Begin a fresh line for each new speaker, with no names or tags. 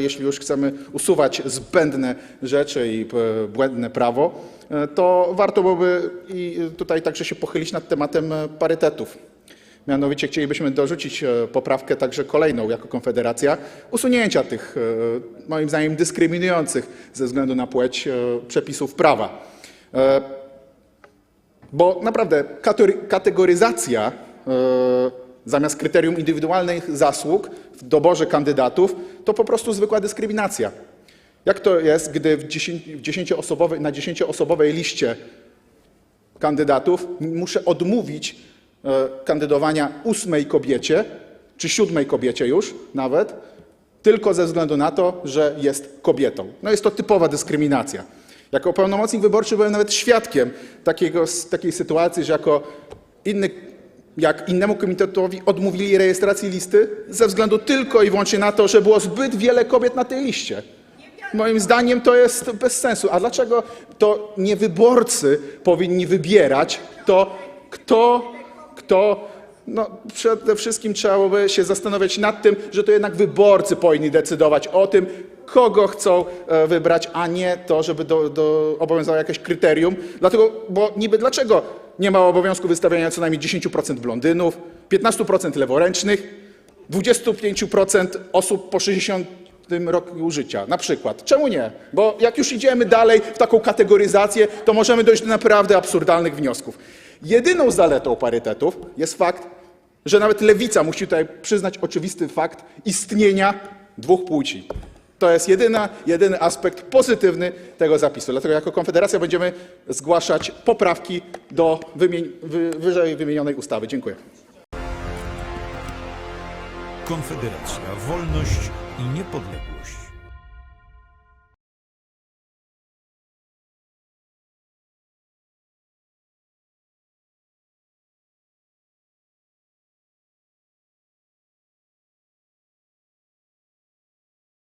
Jeśli już chcemy usuwać zbędne rzeczy i e, błędne prawo, e, to warto byłoby i tutaj także się pochylić nad tematem e, parytetów. Mianowicie chcielibyśmy dorzucić poprawkę także kolejną jako Konfederacja usunięcia tych moim zdaniem dyskryminujących ze względu na płeć przepisów prawa. Bo naprawdę kategory- kategoryzacja zamiast kryterium indywidualnych zasług w doborze kandydatów to po prostu zwykła dyskryminacja. Jak to jest, gdy w 10 w 10-osobowej, na 10-osobowej liście kandydatów muszę odmówić e, kandydowania ósmej kobiecie, czy siódmej kobiecie już nawet, tylko ze względu na to, że jest kobietą. No jest to typowa dyskryminacja. Jako pełnomocnik wyborczy byłem nawet świadkiem takiego, takiej sytuacji, że jako inny, jak innemu komitetowi odmówili rejestracji listy ze względu tylko i wyłącznie na to, że było zbyt wiele kobiet na tej liście. Moim zdaniem to jest bez sensu. A dlaczego to nie wyborcy powinni wybierać to, kto, kto no przede wszystkim trzeba by się zastanawiać nad tym, że to jednak wyborcy powinni decydować o tym, kogo chcą e, wybrać, a nie to, żeby do, do obowiązało jakieś kryterium. Dlatego, bo niby dlaczego nie ma obowiązku wystawiania co najmniej 10% blondynów, 15% leworęcznych, 25% osób po 60 roku życia, na przykład. Czemu nie? Bo jak już idziemy dalej w taką kategoryzację, to możemy dojść do naprawdę absurdalnych wniosków. Jedyną zaletą parytetów jest fakt, że nawet lewica musi tutaj przyznać oczywisty fakt istnienia dwóch płci. To jest jedyna, jedyny aspekt pozytywny tego zapisu. Dlatego jako Konfederacja będziemy zgłaszać poprawki do wy, wyżej wymienionej ustawy. Dziękuję.
Konfederacja, wolność i niepodległość.